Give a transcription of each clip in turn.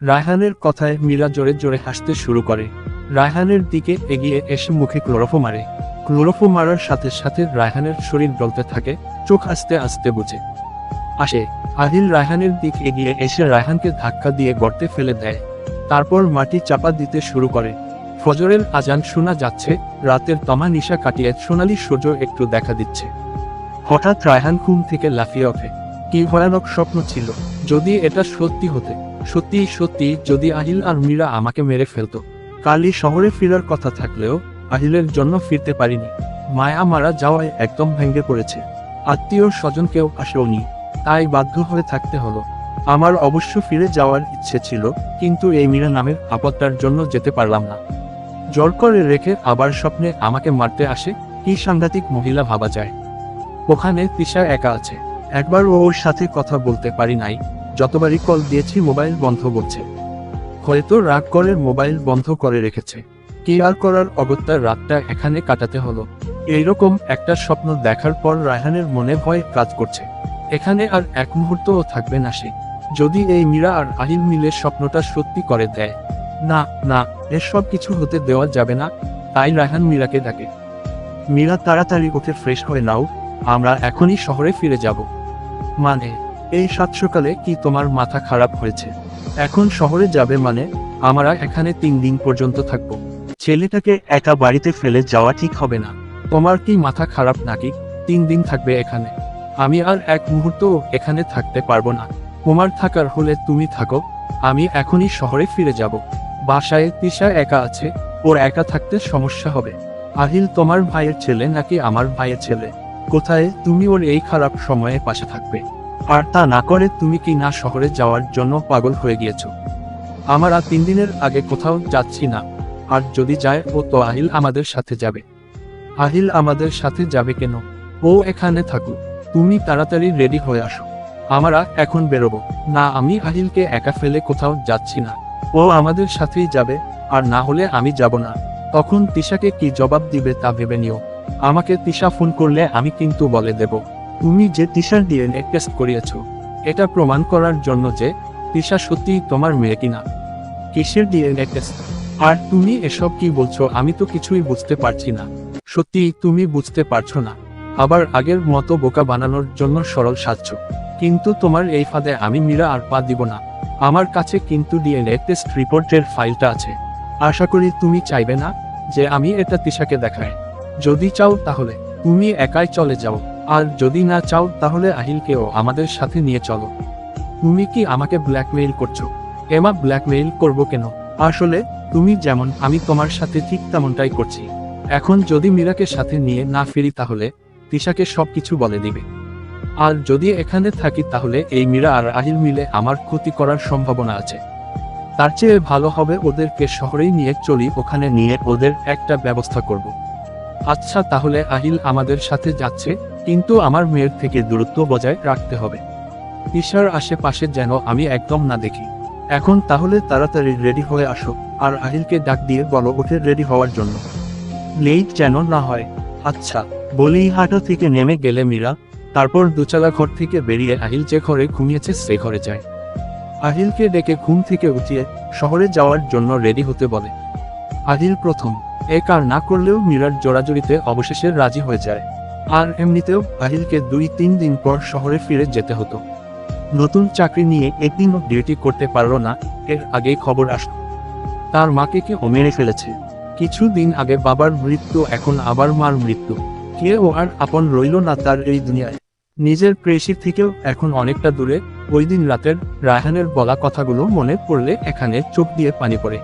রায়হানের কথায় মীরা জোরে জোরে হাসতে শুরু করে। রায়হানের দিকে এগিয়ে এসে মুখে ক্লোরোফো মারে। ক্লোরোফো মারার সাথে সাথে রায়হানের শরীর জ্বলতে থাকে, চোখ আস্তে আস্তে বুঝে। আসে, আহিল রায়হানের দিক এগিয়ে এসে রায়হানকে ধাক্কা দিয়ে গর্তে ফেলে দেয়। তারপর মাটি চাপা দিতে শুরু করে। ফজরের আজান শোনা যাচ্ছে, রাতের তমা নিশা কাটিয়ে সোনালি সূর্য একটু দেখা দিচ্ছে। হঠাৎ রায়হান ঘুম থেকে লাফিয়ে ওঠে। কি ভয়ানক স্বপ্ন ছিল, যদি এটা সত্যি হতে। সত্যি সত্যি, যদি আহিল আর মীরা আমাকে মেরে ফেলতো। কালই শহরে ফেরার কথা থাকলেও আহিলের জন্য ফিরতে পারিনি। মায়া মারা যাওয়ায় একদম ভেঙে পড়েছে। আত্মীয় স্বজন কেউ আসেওনি। তাই বাধ্য হয়ে থাকতে হলো। আমার অবশ্য ফিরে যাওয়ার ইচ্ছে ছিল, কিন্তু এই মীরা নামের আপত্তার জন্য যেতে পারলাম না। জোর করে রেখে আবার স্বপ্নে আমাকে মারতে আসে, কি সাংঘাতিক মহিলা ভাবা যায়। ওখানে তিশা একা আছে। একবার ওর সাথে কথা বলতে পারি নাই। যতবারই কল দিয়েছি মোবাইল বন্ধ করছে। হয়তো রাগ করে মোবাইল বন্ধ করে রেখেছে। কি আর করার অগত্যার রাতটা এখানে কাটাতে হলো। এইরকম একটা স্বপ্ন দেখার পর রায়হানের মনে ভয় কাজ করছে। এখানে আর এক মুহূর্তও থাকবে না সে। যদি এই মীরা আর আহিল মিলে স্বপ্নটা সত্যি করে দেয়। না না, এসব কিছু হতে দেওয়া যাবে না, তাই রায়হান মীরাকে ডাকে। মীরা তাড়াতাড়ি উঠে ফ্রেশ হয়ে নাও, আমরা এখনই শহরে ফিরে যাব। মানে এই সাত সকালে কি তোমার মাথা খারাপ হয়েছে? এখন শহরে যাবে মানে আমরা এখানে তিন দিন পর্যন্ত থাকব। ছেলেটাকে একা বাড়িতে ফেলে যাওয়া ঠিক হবে না। তোমার কি মাথা খারাপ নাকি? তিন দিন থাকবে এখানে। আমি আর এক মুহূর্ত এখানে থাকতে পারব না। তোমার থাকার হলে তুমি থাকো। আমি এখনই শহরে ফিরে যাব। বাসায় তিশা একা আছে, ওর একা থাকতে সমস্যা হবে। আহিল, তোমার ভাইয়ের ছেলে নাকি আমার ভাইয়ের ছেলে? কোথায়? তুমি ওর এই খারাপ সময়ে পাশে থাকবে। আর তা না করে তুমি কি না শহরে যাওয়ার জন্য পাগল হয়ে গিয়েছো? আমরা তিন দিনের আগে কোথাও যাচ্ছি না। আর যদি যায়, ও তো আহিল আমাদের সাথে যাবে। আহিল আমাদের সাথে যাবে কেন? ও এখানে থাকুক। তুমি তাড়াতাড়ি রেডি হয়ে আসো। আমরা এখন বেরোবো। না, আমি আহিলকে একা ফেলে কোথাও যাচ্ছি না। ও আমাদের সাথেই যাবে, আর না হলে আমি যাব না। তখন তিশাকে কি জবাব দিবে তা ভেবে নিও। আমাকে তিশা ফোন করলে আমি কিন্তু বলে দেব। তুমি যে তিশার ডিএনএ টেস্ট করিয়েছ, এটা প্রমাণ করার জন্য যে তিশা সত্যিই তোমার মেয়ে কিনা। কিসের ডিএনএ টেস্ট আর তুমি এসব কি বলছো, আমি তো কিছুই বুঝতে পারছি না। সত্যি তুমি বুঝতে পারছ না। আবার আগের মতো বোকা বানানোর জন্য সরল সাজছ। কিন্তু তোমার এই ফাঁদে আমি মীরা আর পা দিব না। আমার কাছে কিন্তু ডিএনএ টেস্ট রিপোর্টের ফাইলটা আছে। আশা করি তুমি চাইবে না যে আমি এটা তিশাকে দেখাই। যদি চাও তাহলে, তুমি একাই চলে যাও। আর যদি না চাও তাহলে আহিলকেও আমাদের সাথে নিয়ে চলো। তুমি কি আমাকে ব্ল্যাকমেইল করছ? এমা ব্ল্যাকমেইল করব কেন? আসলে, তুমি যেমন আমি তোমার সাথে ঠিক তেমনটাই করছি। এখন যদি মীরাকে সাথে নিয়ে না ফিরি তাহলে, তিশাকে সবকিছু বলে দিবে। আর যদি এখানে থাকি তাহলে এই মীরা আর আহিল মিলে আমার ক্ষতি করার সম্ভাবনা আছে। তার চেয়ে ভালো হবে ওদেরকে শহরেই নিয়ে চলি, ওখানে নিয়ে ওদের একটা ব্যবস্থা করব। আচ্ছা তাহলে আহিল আমাদের সাথে যাচ্ছে? কিন্তু আমার মেয়ের থেকে দূরত্ব বজায় রাখতে হবে। ঈশার আশেপাশে যেন আমি একদম না দেখি। এখন তাহলে তাড়াতাড়ি রেডি হয়ে আসো, আর আহিলকে ডাক দিয়ে বলো ওঠে রেডি হওয়ার জন্য। লেট যেন না হয়। আচ্ছা বলেই হাঁটা থেকে নেমে গেলে মীরা, তারপর দুচালা ঘর থেকে বেরিয়ে আহিল যে ঘরে ঘুমিয়েছে সে ঘরে যায়। আহিলকে ডেকে ঘুম থেকে উঠিয়ে শহরে যাওয়ার জন্য রেডি হতে বলে। আহিল প্রথম, এ কার না করলেও মীরার জোড়াজড়িতে অবশেষে রাজি হয়ে যায়। আর এমনিতেও আহিলকে দুই তিন দিন পর শহরে ফিরে যেতে হতো। নতুন চাকরি নিয়ে একদিনও ডিউটি করতে পারল না, এর আগেই খবর আসলো। তার মাকে কে ও মেরে ফেলেছে। কিছুদিন আগে বাবার মৃত্যু, এখন আবার মার মৃত্যু। কে ও আর আপন রইল না তার এই দুনিয়ায়। নিজের প্রেসির থেকেও এখন অনেকটা দূরে, ওই দিন রাতের রায়হানের বলা কথাগুলো মনে পড়লে এখানে চোখ দিয়ে পানি পড়ে।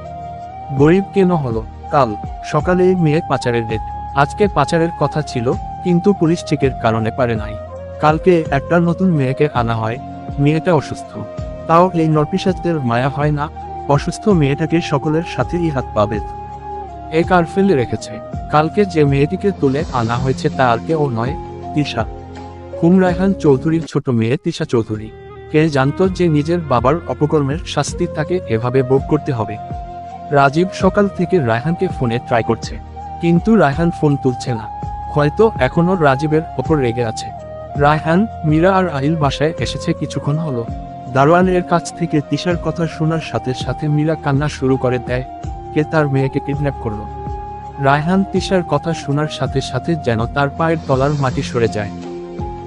গরিব কেন হলো? কাল সকালে মেয়ে পাচারের ডেট আজকে পাচারের কথা ছিল, কিন্তু পুলিশ চেকের কারণে পারে নাই। কালকে একটা নতুন মেয়েকে আনা হয়, মেয়েটা অসুস্থ। তাও এই নরপিসাজদের মায়া হয় না, অসুস্থ মেয়েটাকে সকলের সাথেই হাত পাবে। এ কার ফেলে রেখেছে। কালকে যে মেয়েটিকে তুলে আনা হয়েছে তা আর কেউ নয়, তিশা। হুম রায়হান চৌধুরীর ছোট মেয়ে তিশা চৌধুরী। কে জানতো যে নিজের বাবার অপকর্মের শাস্তি তাকে এভাবে ভোগ করতে হবে। রাজীব সকাল থেকে রায়হানকে ফোনে ট্রাই করছে। কিন্তু রায়হান ফোন তুলছে না। হয়তো এখনও রাজীবের ওপর রেগে আছে। রায়হান, মীরা আর আইল বাসায় এসেছে কিছুক্ষণ হলো। দারোয়ানের কাছ থেকে তিশার কথা শোনার সাথে সাথে মীরা কান্না শুরু করে দেয়। কে তার মেয়েকে কিডন্যাপ করল? রায়হান তিশার কথা শোনার সাথে সাথে যেন তার পায়ের তলার মাটি সরে যায়।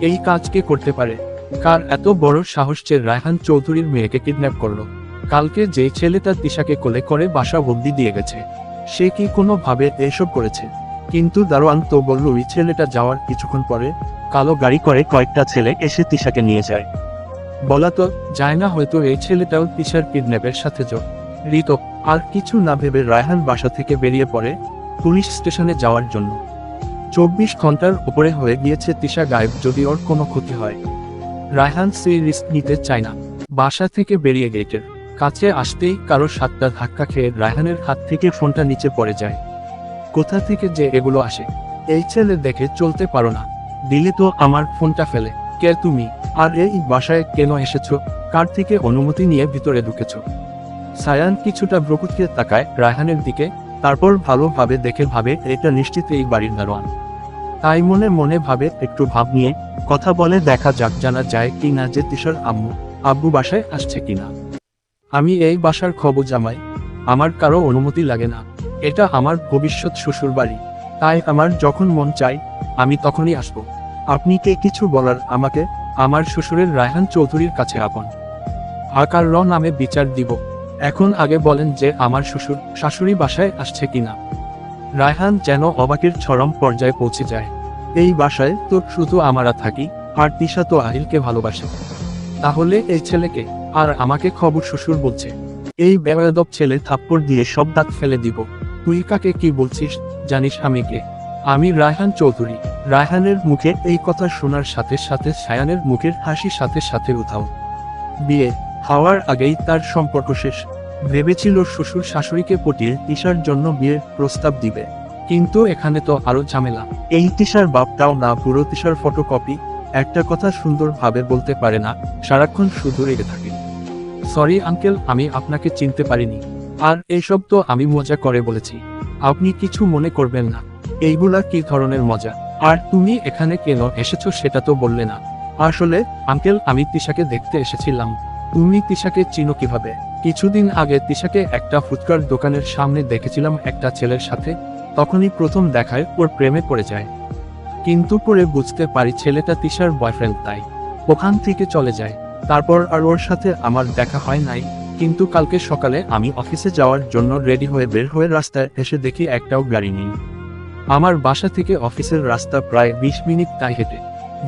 এই কাজ কে করতে পারে? কার এত বড় সাহস যে রায়হান চৌধুরীর মেয়েকে কিডন্যাপ করল? কালকে যে ছেলেটা তিশাকে কোলে করে বাসা বন্দি দিয়ে গেছে। সে কি কোনোভাবে এসব করেছে? কিন্তু দারোয়ান তো বলল, ওই ছেলেটা যাওয়ার কিছুক্ষণ পরে কালো গাড়ি করে কয়েকটা ছেলে এসে তিশাকে নিয়ে যায়। বলা তো যায় না হয়তো এই ছেলেটাও তিশার কিডন্যাপের সাথে জড়িত আর কিছু না ভেবে রায়হান বাসা থেকে বেরিয়ে পড়ে পুলিশ স্টেশনে যাওয়ার জন্য। চব্বিশ ঘণ্টার উপরে হয়ে গিয়েছে তিশা গায়েব, যদি ওর কোনো ক্ষতি হয়। রায়হান সেই রিস্ক নিতে চায় না। বাসা থেকে বেরিয়ে গেটের কাছে আসতেই কারও সাতটা ধাক্কা খেয়ে রায়হানের হাত থেকে ফোনটা নিচে পড়ে যায়। কোথা থেকে যে এগুলো আসে, এই ছেলে দেখে চলতে পারো না। দিলে তো আমার ফোনটা ফেলে। কে তুমি? আর এই বাসায় কেন এসেছ? কার থেকে অনুমতি নিয়ে ভিতরে ঢুকেছ? সায়ান কিছুটা ব্রকুতকে তাকায় রায়হানের দিকে, তারপর ভালোভাবে দেখে ভাবে এটা নিশ্চিত এই বাড়ির দারোয়ান। তাই মনে মনে ভাবে একটু ভাব নিয়ে, কথা বলে দেখা যাক জানা যায় কিনা যে তিশার আম্মু, আব্বু বাসায় আসছে কিনা। আমি এই বাসার খবর জামাই। আমার কারও অনুমতি লাগে না। এটা আমার ভবিষ্যৎ শ্বশুর বাড়ি। তাই আমার যখন মন চাই, আমি তখনই আসব। আপনি কে কিছু বলার আমাকে, আমার শ্বশুরের রায়হান চৌধুরীর কাছে আপন। আকার র নামে বিচার দিব। এখন আগে বলেন যে আমার শ্বশুর, শাশুড়ি বাসায় আসছে কিনা। রায়হান যেন অবাকের চরম পর্যায়ে পৌঁছে যায়। এই বাসায় তো শুধু আমারা থাকি, আর তিশা তো আহিলকে ভালোবাসে। তাহলে এই ছেলেকে আর আমাকে খবর শ্বশুর বলছে, এই বেয়াদব ছেলে থাপ্পড় দিয়ে সব দাঁত ফেলে দিব। তুই কাকে কি বলছিস, জানিস আমি কে? আমি রায়হান চৌধুরী। রায়হানের মুখে এই কথা শোনার সাথে সাথে সায়ানের মুখের হাসি সাথে সাথে উঠাও বিয়ে হওয়ার আগেই তার সম্পর্ক শেষ। ভেবেছিল শ্বশুর শাশুড়িকে পটিয়ে তিশার জন্য বিয়ের প্রস্তাব দিবে। কিন্তু এখানে তো আরও ঝামেলা। এই তিশার বাপটাও না, পুরো তিশার ফটোকপি একটা কথা সুন্দরভাবে বলতে পারে না, সারাক্ষণ শুধু রেগে থাকে। সরি আঙ্কেল আমি আপনাকে চিনতে পারিনি। আর এইসব তো আমি মজা করে বলেছি। আপনি কিছু মনে করবেন না। এইগুলা কি ধরনের মজা? আর তুমি এখানে কেন এসেছ সেটা তো বললে না। আসলে আঙ্কেল আমি তিশাকে দেখতে এসেছিলাম। তুমি তিশাকে চিনো কীভাবে? কিছুদিন আগে তিশাকে একটা ফুচকার দোকানের সামনে দেখেছিলাম একটা ছেলের সাথে। তখনই প্রথম দেখায় ওর প্রেমে পড়ে যায়। কিন্তু পরে বুঝতে পারি ছেলেটা তিশার বয়ফ্রেন্ড তাই। ওখান থেকে চলে যায়। তারপর আর ওর সাথে আমার দেখা হয় নাই। কিন্তু কালকে সকালে আমি অফিসে যাওয়ার জন্য রেডি হয়ে বের হয়ে রাস্তায় এসে দেখি একটাও গাড়ি নেই। আমার বাসা থেকে অফিসের রাস্তা প্রায় বিশ মিনিট তাই হেঁটে।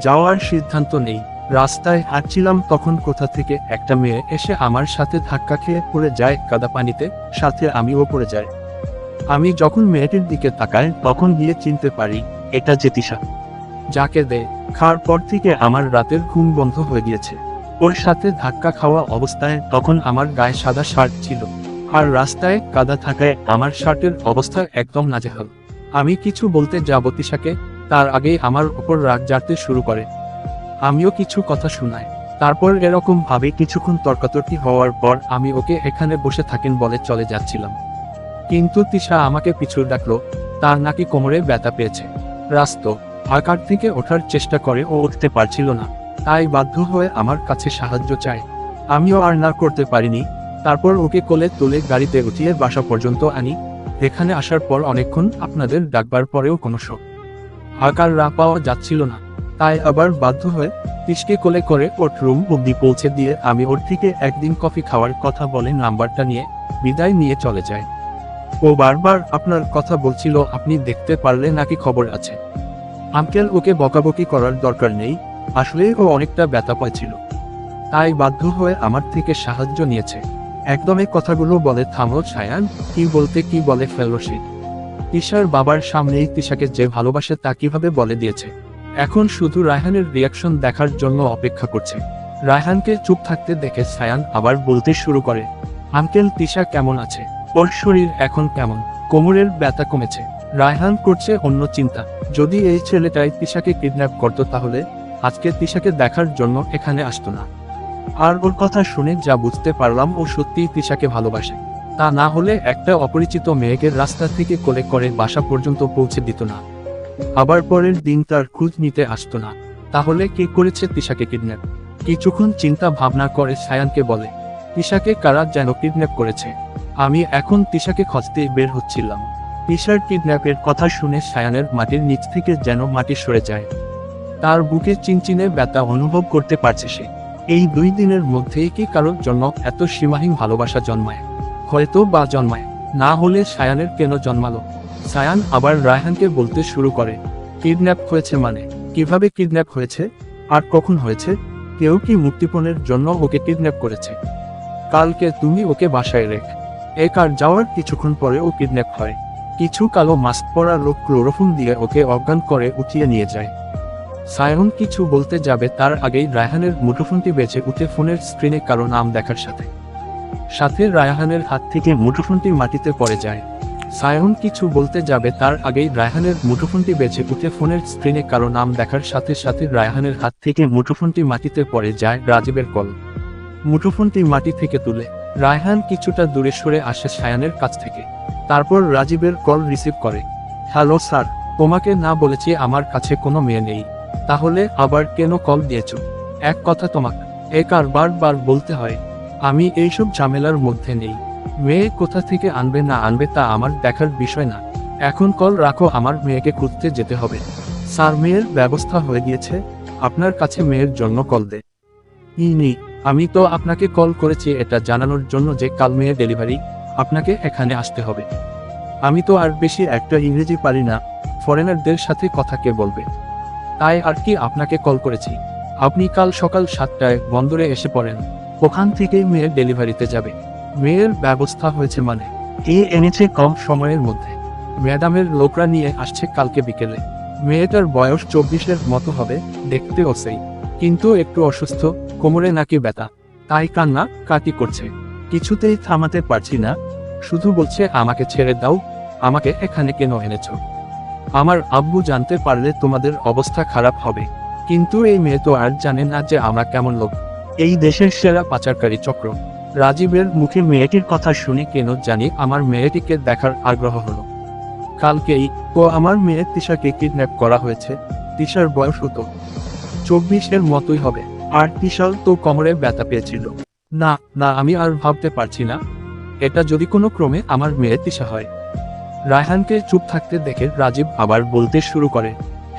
যাওয়ার সিদ্ধান্ত নেই। রাস্তায় হাঁটছিলাম তখন কোথা থেকে একটা মেয়ে এসে আমার সাথে ধাক্কা খেয়ে পড়ে যায় কাদা পানিতে, সাথে আমিও পড়ে যাই। আমি যখন মেয়েটির দিকে তাকাই তখন গিয়ে চিনতে পারি, এটা জেতিশা। যাকে দে। খাওয়ার পর থেকে আমার রাতের ঘুম বন্ধ হয়ে গিয়েছে। ওর সাথে ধাক্কা খাওয়া অবস্থায় তখন আমার গায়ে সাদা শার্ট ছিল। আর রাস্তায় কাদা থাকায় আমার শার্টের অবস্থা একদম নাজেহাল। আমি কিছু বলতে যাব তিশাকে, তার আগেই আমার উপর রাগ জারতে শুরু করে। আমিও কিছু কথা শোনাই। তারপর এরকম ভাবে কিছুক্ষণ তর্কাতর্কি হওয়ার পর আমি ওকে এখানে বসে থাকেন বলে চলে যাচ্ছিলাম। কিন্তু তিশা আমাকে পিছু ডাকলো, তার নাকি কোমরে ব্যথা পেয়েছে। রাস্ত আকার থেকে ওঠার চেষ্টা করে ও উঠতে পারছিল না। তাই বাধ্য হয়ে আমার কাছে সাহায্য চায় আমিও আর না করতে পারিনি। তারপর ওকে কোলে তুলে গাড়িতে উঠিয়ে বাসা পর্যন্ত আনি। এখানে আসার পর অনেকক্ষণ আপনাদের ডাকবার পরেও কোনো শোক। আকার রা পাওয়া যাচ্ছিল না। তাই আবার বাধ্য হয়ে তিসকে কোলে করে ওর রুম অব্দি পৌঁছে দিয়ে আমি ওর থেকে একদিন কফি খাওয়ার কথা বলে নাম্বারটা নিয়ে বিদায় নিয়ে চলে যায় ও বারবার আপনার কথা বলছিল, আপনি দেখতে পারলে নাকি খবর আছে? আঙ্কেল ওকে বকাবকি করার দরকার নেই। আসলে ও অনেকটা ব্যথা পাইছিল। তাই বাধ্য হয়ে আমার থেকে সাহায্য নিয়েছে। একদম এই কথাগুলো বলে থামো ছায়ান কি বলতে কি বলে ফেলল সে। তিশার বাবার সামনেই তিশাকে যে ভালোবাসে তা কীভাবে বলে দিয়েছে। এখন শুধু রায়হানের রিয়াকশন দেখার জন্য অপেক্ষা করছে। রায়হানকে চুপ থাকতে দেখে সায়ান আবার বলতে শুরু করে, আঙ্কেল, তিশা কেমন আছে? ওর শরীর এখন কেমন? কোমরের ব্যথা কমেছে। রায়হান করছে অন্য চিন্তা। যদি এই ছেলেটাই তিশাকে কিডন্যাপ করতো তাহলে? আজকে তিশাকে দেখার জন্য এখানে আসতো না। আর ওর কথা শুনে যা বুঝতে পারলাম, ও সত্যিই তিশাকে ভালোবাসে। তা না হলে একটা অপরিচিত মেয়েকে রাস্তা থেকে কোলে করে বাসা পর্যন্ত পৌঁছে দিত না। আবার পরের দিন তার খোঁজ নিতে আসতো না। তাহলে কে করেছে তিশাকে কিডন্যাপ কিছুক্ষণ চিন্তা ভাবনা করে সায়ানকে বলে, তিশাকে কারা যেন কিডন্যাপ করেছে? আমি এখন তিশাকে খুঁজতে বের হচ্ছিলাম। তিশার কিডন্যাপের কথা শুনে সায়ানের মাটির নিচ থেকে যেন মাটি সরে যায়। তার বুকে চিনচিনে ব্যথা অনুভব করতে পারছে সে। এই দুই দিনের মধ্যেই কি কারোর জন্য এত সীমাহীন ভালোবাসা জন্মায়? হয়তো বা জন্মায়। না হলে সায়ানের কেন জন্মালো? সায়ান আবার রায়হানকে বলতে শুরু করে, কিডন্যাপ হয়েছে মানে? কীভাবে কিডন্যাপ হয়েছে? আর কখন হয়েছে? কেউ কি মুক্তিপণের জন্য ওকে কিডন্যাপ করেছে? কালকে তুমি ওকে বাসায় রেখ। এক আর যাওয়ার কিছুক্ষণ পরে ও কিডন্যাপ হয়। কিছু কালো মাস্ক পরা লোক ক্লোরোফোন দিয়ে ওকে অজ্ঞান করে উঠিয়ে নিয়ে যায়। সায়ন কিছু বলতে যাবে তার আগেই রায়হানের মুঠোফোনটি বেঁচে উঠে ফোনের স্ক্রিনে কারও নাম দেখার সাথে। সাথে রায়হানের হাত থেকে মুঠোফোনটি মাটিতে পড়ে যায়। সায়ন কিছু বলতে যাবে তার আগেই রায়হানের মুঠোফোনটি বেঁচে উঠে ফোনের স্ক্রিনে কারও নাম দেখার সাথে সাথে রায়হানের হাত থেকে মুঠোফোনটি মাটিতে পড়ে যায় রাজীবের কল। মুঠোফোনটি মাটি থেকে তুলে। রায়হান কিছুটা দূরে সরে আসে সায়ানের কাছ থেকে। তারপর রাজীবের কল রিসিভ করে। হ্যালো স্যার, তোমাকে না বলেছি আমার কাছে কোনো মেয়ে নেই। তাহলে আবার কেন কল দিয়েছ? এক কথা তোমাকে এক আর বারবার বলতে হয়, আমি এইসব ঝামেলার মধ্যে নেই। মেয়ে কোথা থেকে আনবে না আনবে তা আমার দেখার বিষয় না। এখন কল রাখো, আমার মেয়েকে খুঁজতে যেতে হবে। স্যার, মেয়ের ব্যবস্থা হয়ে গিয়েছে, আপনার কাছে মেয়ের জন্য কল দে। ইনি আমি তো আপনাকে কল করেছি, এটা জানানোর জন্য যে কাল মেয়ের ডেলিভারি আপনাকে এখানে আসতে হবে। আমি তো আর বেশি একটা ইংরেজি পারি না, ফরেনারদের সাথে কথা কে বলবে? তাই আর কি আপনাকে কল করেছি। আপনি কাল সকাল সাতটায় বন্দরে এসে পড়েন। ওখান থেকেই মেয়ের ডেলিভারিতে যাবে। মেয়ের ব্যবস্থা হয়েছে মানে এ এনেছে কম সময়ের মধ্যে। ম্যাডামের লোকরা নিয়ে আসছে কালকে বিকেলে। মেয়েটার বয়স চব্বিশের মতো হবে দেখতেও সেই কিন্তু একটু অসুস্থ, কোমরে নাকি ব্যথা। তাই কান্না কাটি করছে। কিছুতেই থামাতে পারছি না। শুধু বলছে, আমাকে ছেড়ে দাও। আমাকে এখানে কেন এনেছো? আমার আব্বু জানতে পারলে তোমাদের অবস্থা খারাপ হবে। কিন্তু এই মেয়ে তো আর জানে না যে আমরা কেমন লোক। এই দেশের সেরা পাচারকারী চক্র। রাজীবের মুখে মেয়েটির কথা শুনে কেন জানি আমার মেয়েটিকে দেখার আগ্রহ হলো। কালকেই, ও আমার মেয়ে তিশাকে কিডন্যাপ করা হয়েছে। তিশার বয়স হতো চব্বিশের মতোই হবে। আর তিশাল তো কোমরে ব্যথা পেয়েছিল। না না, আমি আর ভাবতে পারছি না। এটা যদি কোনো ক্রমে আমার মেয়ে তিশা হয়। রায়হানকে চুপ থাকতে দেখে রাজীব আবার বলতে শুরু করে,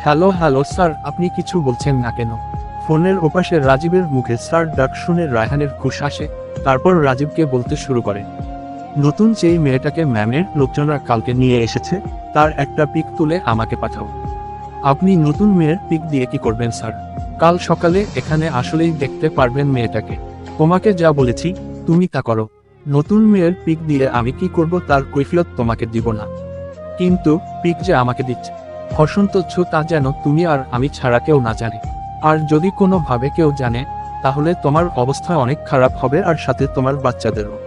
হ্যালো হ্যালো, স্যার, আপনি কিছু বলছেন না কেন? ফোনের ওপাশে রাজীবের মুখে স্যার ডাক শুনে রায়হানের খুশ আসে, তারপর রাজীবকে বলতে শুরু করে, নতুন যেই মেয়েটাকে ম্যামের লোকজনরা কালকে নিয়ে এসেছে, তার একটা পিক তুলে আমাকে পাঠাও। আপনি নতুন মেয়ের পিক দিয়ে কি করবেন, স্যার? কাল সকালে এখানে আসলেই দেখতে পারবেন মেয়েটাকে। তোমাকে যা বলেছি, তুমি তা করো। নতুন মেয়ের পিক দিয়ে আমি কি করব তার কৈফিয়ত তোমাকে দিব না। কিন্তু, পিক যে আমাকে দিচ্ছে। হসন্তচ্ছ তা যেন তুমি আর আমি ছাড়া কেউ না জানে। আর যদি কোনোভাবে কেউ জানে, তাহলে তোমার অবস্থা অনেক খারাপ হবে আর সাথে তোমার বাচ্চাদেরও।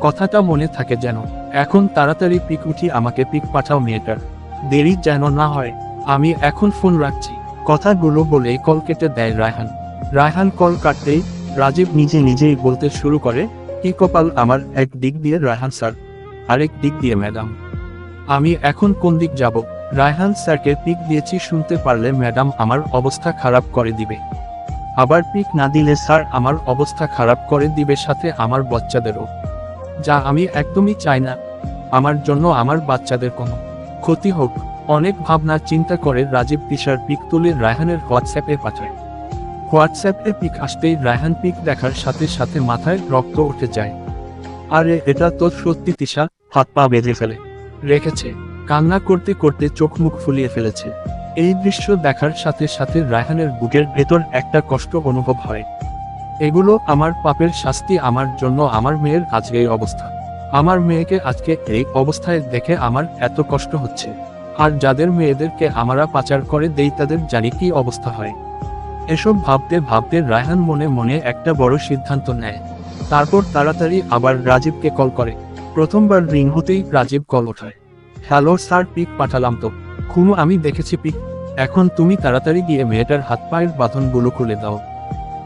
কথাটা মনে থাকে যেন, এখন তাড়াতাড়ি পিক উঠি আমাকে পিক পাঠাও মেয়েটার। দেরি যেন না হয়, আমি এখন ফোন রাখছি। কথাগুলো বলে কল কেটে দেয় রায়হান। রায়হান কল কাটতেই রাজীব নিজে নিজেই বলতে শুরু করে কি কপাল আমার, এক দিক দিয়ে রায়হান স্যার। আরেক দিক দিয়ে ম্যাডাম। আমি এখন কোন দিক যাব? রায়হান স্যারকে পিক দিয়েছি, শুনতে পারলে ম্যাডাম আমার অবস্থা খারাপ করে দিবে। আবার পিক না দিলে স্যার আমার অবস্থা খারাপ করে দিবে সাথে আমার বাচ্চাদেরও। যা আমি একদমই চাই না। আমার জন্য আমার বাচ্চাদের কোনো ক্ষতি হোক। অনেক ভাবনা, চিন্তা করে রাজীব তিশার পিক তুলে রায়হানের হোয়াটসঅ্যাপে পাঠায়। হোয়াটসঅ্যাপে পিক আসতেই রায়হান পিক দেখার সাথে সাথে মাথায় রক্ত উঠে যায়। আরে, এটা তো সত্যি তিশা, হাত পা বেঁধে ফেলে। রেখেছে, কান্না করতে করতে চোখ মুখ ফুলিয়ে ফেলেছে। এই দৃশ্য দেখার সাথে সাথে রায়হানের বুকের ভেতর একটা কষ্ট অনুভব হয়। এগুলো আমার পাপের শাস্তি, আমার জন্য আমার মেয়ের আজকে এই অবস্থা। আমার মেয়েকে আজকে এই অবস্থায় দেখে আমার এত কষ্ট হচ্ছে। আর যাদের মেয়েদেরকে আমরা পাচার করে দেই, তাদের জানি কি অবস্থা হয়। এসব ভাবতে ভাবতে রায়হান মনে মনে একটা বড় সিদ্ধান্ত নেয়। তারপর তাড়াতাড়ি আবার রাজীবকে কল করে। প্রথমবার রিং হতেই রাজীব কল ওঠায়। হ্যালো স্যার, পিক পাঠালাম তো। খুনু, আমি দেখেছি পিক। এখন তুমি তাড়াতাড়ি গিয়ে মেয়েটার হাত পায়ের বাঁধনগুলো খুলে দাও।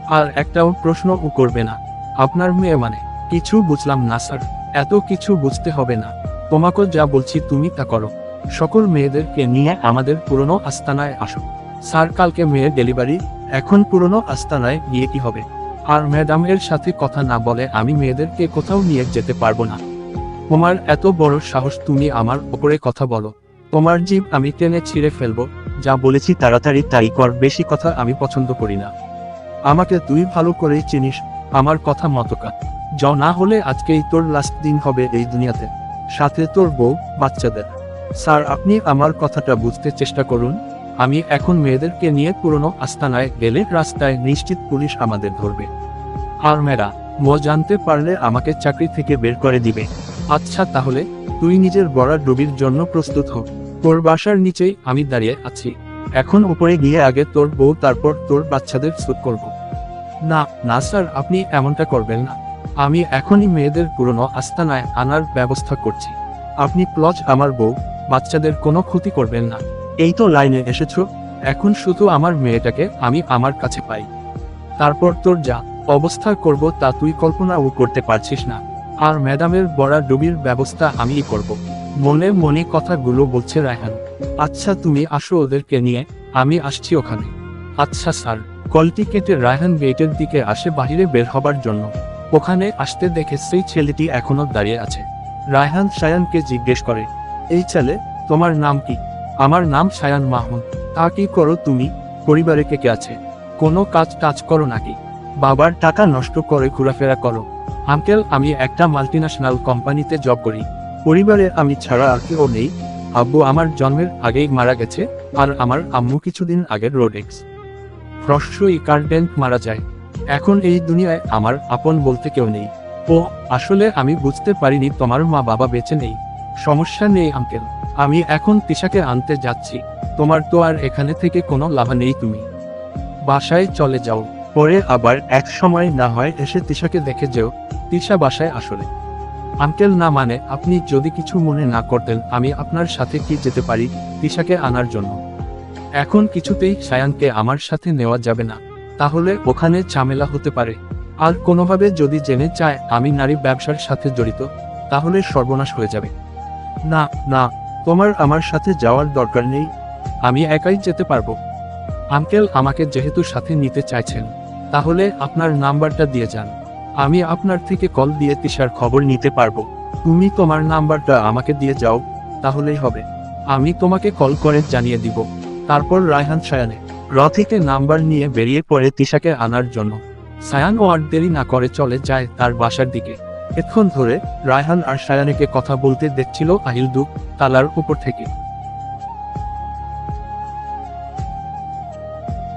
আর একটাও প্রশ্নও করবে না। আপনার মেয়ে মানে? কিছু বুঝলাম না স্যার। এত কিছু বুঝতে হবে না। তোমাকে যা বলছি তুমি তা করো। সকল মেয়েদেরকে নিয়ে আমাদের পুরনো আস্তানায় আসো। স্যার, কালকে মেয়ের ডেলিভারি এখন পুরনো আস্তানায় গিয়ে কি হবে। আর ম্যাডামের সাথে কথা না বলে আমি মেয়েদেরকে কোথাও নিয়ে যেতে পারব না। তোমার এত বড় সাহস তুমি আমার ওপরে কথা বলো। তোমার জীব আমি টেনে ছিঁড়ে ফেলব, যা বলেছি তাড়াতাড়ি তাই কর, বেশি কথা আমি পছন্দ করি না। আমাকে তুই ভালো করেই চিনিস, আমার কথা মতকা য না হলে আজকেই তোর লাস্ট দিন হবে এই দুনিয়াতে। সাথে তোর বউ, বাচ্চাদের। স্যার, আপনি আমার কথাটা বুঝতে চেষ্টা করুন। আমি এখন মেয়েদেরকে নিয়ে পুরনো আস্তানায় গেলে রাস্তায় নিশ্চিত পুলিশ আমাদের ধরবে। আর মেয়েরা ম জানতে পারলে আমাকে চাকরি থেকে বের করে দিবে। আচ্ছা তাহলে, তুই নিজের বড়া ডুবির জন্য প্রস্তুত হোক তোর বাসার নিচেই আমি দাঁড়িয়ে আছি। এখন উপরে গিয়ে আগে তোর বউ, তারপর তোর বাচ্চাদের সুট করব। না না স্যার, আপনি এমনটা করবেন না। আমি এখনই মেয়েদের পুরনো আস্তানায় আনার ব্যবস্থা করছি। আপনি প্লজ আমার বউ, বাচ্চাদের কোনো ক্ষতি করবেন না। এই তো লাইনে এসেছ। এখন শুধু আমার মেয়েটাকে আমি আমার কাছে পাই। তারপর তোর যা অবস্থা করব তা তুই কল্পনাও করতে পারছিস না। আর ম্যাডামের বড়া ডুবির ব্যবস্থা আমিই করব। মনে মনে কথাগুলো বলছে রায়হান। আচ্ছা তুমি আসো ওদেরকে নিয়ে, আমি আসছি ওখানে। আচ্ছা স্যার, কলটি কেটে রায়হান গেটের দিকে আসে বাহিরে বের হবার জন্য। ওখানে আসতে দেখে সেই ছেলেটি এখনও দাঁড়িয়ে আছে। রায়হান সায়ানকে জিজ্ঞেস করে, এই ছেলে, তোমার নাম কি? আমার নাম সায়ান মাহমুদ। তা কি করো তুমি? পরিবারে কে কে আছে? কোনো কাজ টাজ করো নাকি? বাবার টাকা নষ্ট করে ঘোরাফেরা করো। আঙ্কেল, আমি একটা মাল্টিন্যাশনাল কোম্পানিতে জব করি। পরিবারে আমি ছাড়া আর কেউ নেই। আব্বু আমার জন্মের আগেই মারা গেছে, আর আমার আম্মু কিছুদিন আগে রোডেক্স ফ্রস্টই কার্ডেন্ট মারা যায়। এখন এই দুনিয়ায় আমার আপন বলতে কেউ নেই। ও, আসলে আমি বুঝতে পারিনি তোমার মা বাবা বেঁচে নেই। সমস্যা নেই, আঙ্কেল। আমি এখন তিশাকে আনতে যাচ্ছি। তোমার তো আর এখানে থেকে কোনো লাভ নেই তুমি। বাসায় চলে যাও। পরে আবার এক সময় না হয় এসে তিশাকে দেখে যেও। তিশা বাসায় আসলে। আঙ্কেল, না মানে আপনি যদি কিছু মনে না করতেন, আমি আপনার সাথে কি যেতে পারি তিশাকে আনার জন্য? এখন কিছুতেই সায়ানকে আমার সাথে নেওয়া যাবে না। তাহলে ওখানে ঝামেলা হতে পারে। আর কোনোভাবে যদি জেনে চায় আমি নারী ব্যবসার সাথে জড়িত, তাহলে সর্বনাশ হয়ে যাবে। না না তোমার আমার সাথে যাওয়ার দরকার নেই। আমি একাই যেতে পারব। আঙ্কেল আমাকে যেহেতু সাথে নিতে চাইছেন, তাহলে আপনার নাম্বারটা দিয়ে যান। আমি আপনার থেকে কল দিয়ে তিশার খবর নিতে পারব। তুমি তোমার নাম্বারটা আমাকে দিয়ে যাও, তাহলেই হবে। আমি তোমাকে কল করে জানিয়ে দিব। তারপর রায়হান সায়ানে র থেকে নাম্বার নিয়ে বেরিয়ে পড়ে তিশাকে আনার জন্য। সায়ান ও আর দেরি না করে চলে যায় তার বাসার দিকে। এক্ষণ ধরে রায়হান আর সায়ানিকে কথা বলতে দেখছিল আহিল দুপ তালার উপর থেকে।